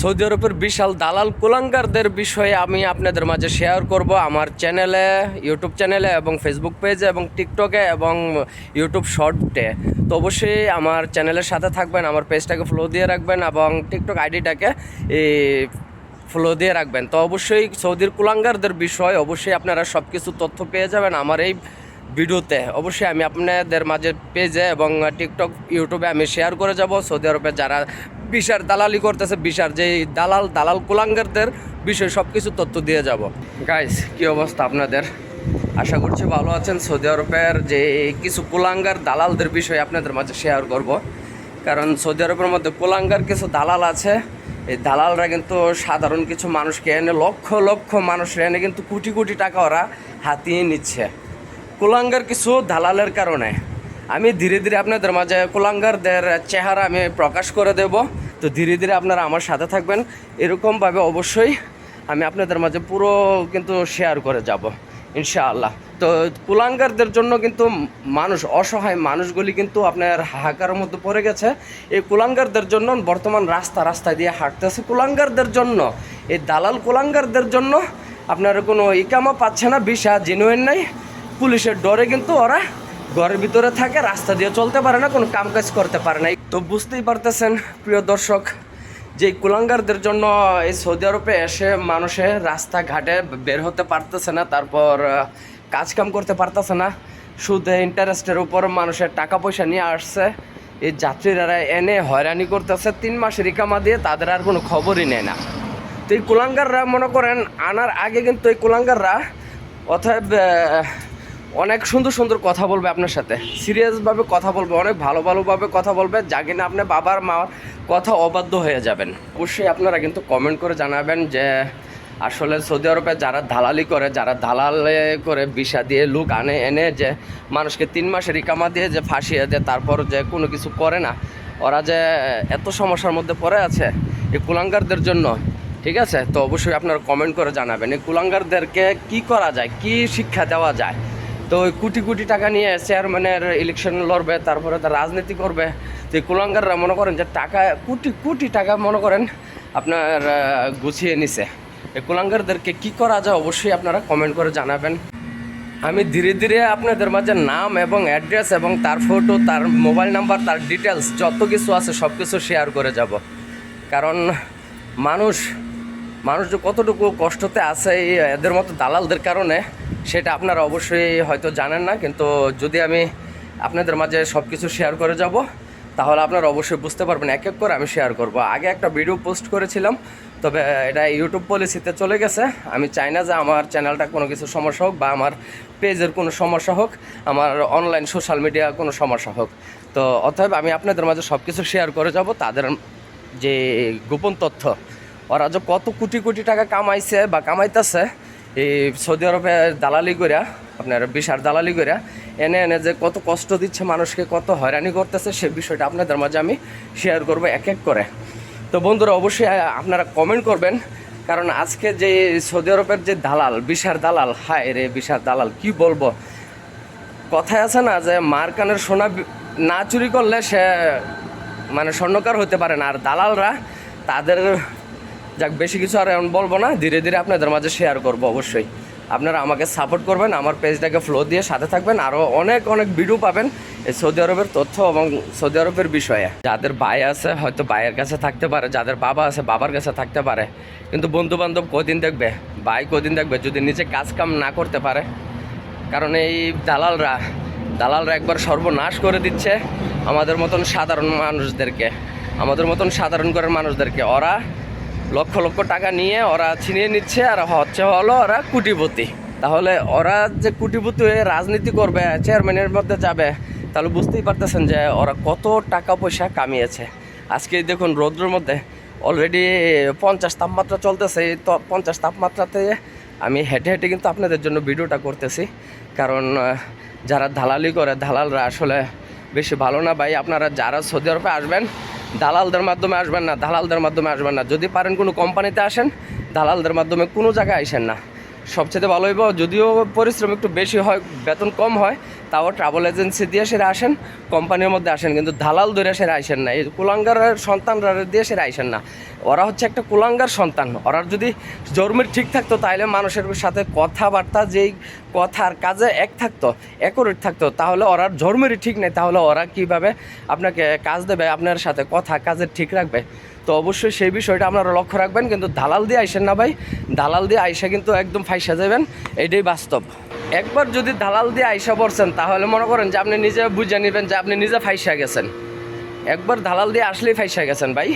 Saudi আরবের বিশাল দালাল কুলাঙ্গারদের বিষয়ে আমি আপনাদের মাঝে শেয়ার করব আমার চ্যানেলে ইউটিউব চ্যানেলে এবং ফেসবুক পেজে এবং টিকটকে এবং ইউটিউব শর্টে তো অবশ্যই আমার চ্যানেলের সাথে থাকবেন, আমার পেজটাকে ফলো দিয়ে রাখবেন এবং টিকটক আইডিটাকে ফলো দিয়ে রাখবেন। তো অবশ্যই সৌদির কুলাঙ্গারদের বিষয় অবশ্যই আপনারা সব কিছু তথ্য পেয়ে যাবেন আমার এই ভিডিওতে। অবশ্যই আমি আপনাদের মাঝে পেজে এবং টিকটক ইউটিউবে আমি শেয়ার করে যাব। সৌদি আরবে যারা বিশার দালালি করতেছে বিশার যে দালাল দালাল কুলাঙ্গারদের বিষয়ে সব কিছু তথ্য দিয়ে যাব। গাইস কি অবস্থা আপনাদের? আশা করছি ভালো আছেন। সৌদি আরবের যে কিছু কুলাঙ্গার দালালদের বিষয়ে আপনাদের মাঝে শেয়ার করব। কারণ সৌদি আরবের মধ্যে কুলাঙ্গার কিছু দালাল আছে। এই দালালরা কিন্তু সাধারণ কিছু মানুষকে এনে, লক্ষ লক্ষ মানুষের এনে কিন্তু কোটি কোটি টাকা ওরা হাতিয়ে নিচ্ছে। কুলাঙ্গার কিছু দালালের কারণে। আমি ধীরে ধীরে আপনাদের মাঝে কুলাঙ্গারদের চেহারা আমি প্রকাশ করে দেব। তো ধীরে ধীরে আপনারা আমার সাথে থাকবেন। এরকমভাবে অবশ্যই আমি আপনাদের মাঝে পুরো কিন্তু শেয়ার করে যাব, ইনশাআল্লাহ। তো কুলাঙ্গারদের জন্য কিন্তু মানুষ, অসহায় মানুষগুলি কিন্তু আপনার হাহাকার মধ্যে পড়ে গেছে। এই কুলাঙ্গারদের জন্য বর্তমান রাস্তা রাস্তা দিয়ে হাঁটতেছে কুলাঙ্গারদের জন্য। এই দালাল কুলাঙ্গারদের জন্য আপনার কোনো ইকামা পাচ্ছে না বিষা জেনুইন নাই। পুলিশের ডরে কিন্তু ওরা ঘরের ভিতরে থাকে রাস্তা দিয়ে চলতে পারে না কোনো কাম কাজ করতে পারে না। তো বুঝতেই পারতেছেন প্রিয় দর্শক যে কুলাঙ্গারদের জন্য এই সৌদি আরবে এসে মানুষে রাস্তাঘাটে বের হতে পারতেছে না তারপর কাজ কাম করতে পারতেছে না। সুদে ইন্টারেস্টের উপর মানুষের টাকা পয়সা নিয়ে আসছে। এই যাত্রীরা এনে হয়রানি করতেছে তিন মাসের রিকামা দিয়ে তাদের আর কোনো খবরই নেয় না। তো এই কুলাঙ্গাররা মনে করেন আনার আগে কিন্তু এই কুলাঙ্গাররা আহ, অনেক সুন্দর সুন্দর কথা বলবে আপনার সাথে। সিরিয়াসভাবে কথা বলবে, অনেক ভালো ভালোভাবে কথা বলবে যা কিনা আপনি বাবার মার কথা অবাধ্য হয়ে যাবেন। অবশ্যই আপনারা কিন্তু কমেন্ট করে জানাবেন যে, আসলে সৌদি আরবে যারা দালালি করে, যারা দালালে করে বিষা দিয়ে লুক আনে, এনে যে মানুষকে তিন মাসের ইকামা দিয়ে যে ফাঁসিয়ে দেয়, তারপর যে কোনো কিছু করে না, ওরা যে এত সমস্যার মধ্যে পড়ে আছে এই কুলাঙ্গারদের জন্য, ঠিক আছে? তো অবশ্যই আপনারা কমেন্ট করে জানাবেন, এই কুলাঙ্গারদেরকে কি করা যায়, কি শিক্ষা দেওয়া যায়? তো ওই কোটি কোটি টাকা নিয়ে চেয়ারম্যানের ইলেকশন লড়বে, তারপরে তার রাজনীতি করবে। তো কুলাঙ্গাররা মনে করেন যে টাকা, কোটি কোটি টাকা মনে করেন আপনার গুছিয়ে নিছে। এই কুলাঙ্গারদেরকে কি করা যায় অবশ্যই আপনারা কমেন্ট করে জানাবেন। আমি ধীরে ধীরে আপনাদের মাঝে নাম এবং অ্যাড্রেস এবং তার ফটো তার মোবাইল নাম্বার তার ডিটেলস যত কিছু আছে সব কিছু শেয়ার করে যাব। কারণ মানুষ মানুষ যে কতটুকু কষ্টতে আছে এদের মতো দালালদের কারণে, সেটা আপনারা অবশ্যই হয়তো জানেন না, কিন্তু যদি আমি আপনাদের মাঝে সব কিছু শেয়ার করে যাব, তাহলে আপনারা অবশ্যই বুঝতে পারবেন, এক এক করে আমি শেয়ার করব। আগে একটা ভিডিও পোস্ট করেছিলাম, তবে এটা ইউটিউব পলিসিতে চলে গেছে। আমি চাই না যে আমার চ্যানেলটা কোনো কিছু সমস্যা হোক বা আমার পেজের কোনো সমস্যা হোক, আমার অনলাইন সোশ্যাল মিডিয়া কোনো সমস্যা হোক। তো, অতএব আমি আপনাদের মাঝে সব কিছু শেয়ার করে যাব, তাদের যে গোপন তথ্য ওরা যে কত কোটি কোটি টাকা কামাইছে বা কামাইতেছে, এই সৌদি আরবে দালালি করিয়া আপনার বিশার দালালি করিয়া এনে এনে যে কত কষ্ট দিচ্ছে মানুষকে, কত হয়রানি করতেছে, সে বিষয়টা আপনাদের মাঝে আমি শেয়ার করব এক এক করে। তো বন্ধুরা, অবশ্যই আপনারা কমেন্ট করবেন, কারণ আজকে যে সৌদি আরবের যে দালাল বিশার দালাল, হায় রে বিশার দালাল, কি বলব? কথায় আছে না যে, মার কানের সোনা না চুরি করলে সে মানে স্বর্ণকার হতে পারে না। আর দালালরা তাদের যাক, বেশি কিছু আর এমন বলব না। ধীরে ধীরে আপনাদের মাঝে শেয়ার করব অবশ্যই। আপনারা আমাকে সাপোর্ট করবেন, আমার পেজটাকে ফ্লো দিয়ে সাথে থাকবেন আরও অনেক অনেক ভিডিও পাবেন এই সৌদি আরবের তথ্য এবং সৌদি আরবের বিষয়ে। যাদের ভাই আছে, হয়তো ভাইয়ের কাছে থাকতে পারে, যাদের বাবা আছে, বাবার কাছে থাকতে পারে। কিন্তু বন্ধু বান্ধব কদিন দেখবে, ভাই কদিন দেখবে, যদি নিজে কাজ কাম না করতে পারে। কারণ এই দালালরা দালালরা একবার সর্বনাশ করে দিচ্ছে আমাদের মতন সাধারণ মানুষদেরকে। আমাদের মতন সাধারণ ঘরের মানুষদেরকে। ওরা লক্ষ লক্ষ টাকা নিয়ে ওরা ছিনিয়ে নিচ্ছে আর হচ্ছে হলো ওরা কুটিপতি তাহলে ওরা যে কুটিপতি হয়ে রাজনীতি করবে চেয়ারম্যানের মধ্যে যাবে, তাহলে বুঝতেই পারতেছেন যে ওরা কত টাকা পয়সা কামিয়েছে। আজকে দেখুন রৌদ্রের মধ্যে অলরেডি পঞ্চাশ তাপমাত্রা চলতেছে, এই তো পঞ্চাশ তাপমাত্রাতে আমি হেঁটে হেঁটে কিন্তু আপনাদের জন্য ভিডিওটা করতেছি। কারণ যারা দালালি করে, দালালরা আসলে বেশি ভালো না ভাই। আপনারা যারা সৌদি আরবে আসবেন দালালদের মাধ্যমে আসবেন না, দালালদের মাধ্যমে আসবেন না। যদি পারেন কোনো কোম্পানিতে আসেন, দালালদের মাধ্যমে কোনো জায়গায় আসেন না। সবচেয়ে ভালো হইব, যদিও পরিশ্রম একটু বেশি হয়, বেতন কম হয়, তাও ট্রাভেল এজেন্সি দিয়ে সেরা আসেন কোম্পানির মধ্যে আসেন, কিন্তু দালাল ধরে সেরা আসেন না, এই কুলাঙ্গারের সন্তানরা দিয়ে সেরা আসেন না। ওরা হচ্ছে একটা কুলাঙ্গার সন্তান, ওরা যদি জন্মের ঠিক থাকতো তাহলে মানুষের সাথে কথাবার্তা যেই কথার কাজে এক থাকতো একরেট থাকতো, তাহলে ওরা জন্মেরই ঠিক নেই, তাহলে ওরা কীভাবে আপনাকে কাজ দেবে, আপনার সাথে কথা কাজের ঠিক রাখবে? তো অবশ্যই সেই বিষয়টা আপনারা লক্ষ্য রাখবেন, কিন্তু দালাল দিয়ে আইসেন না ভাই। দালাল দিয়ে আইসা কিন্তু একদম ফাইসা যাবেন, এটাই বাস্তব। একবার যদি দালাল দিয়ে আইসা পড়ছেন, তাহলে মনে করেন যে আপনি নিজে বুঝে নেবেন যে আপনি নিজে ফাইসা গেছেন। একবার দালাল দিয়ে আসলেই ফাইসা গেছেন ভাই।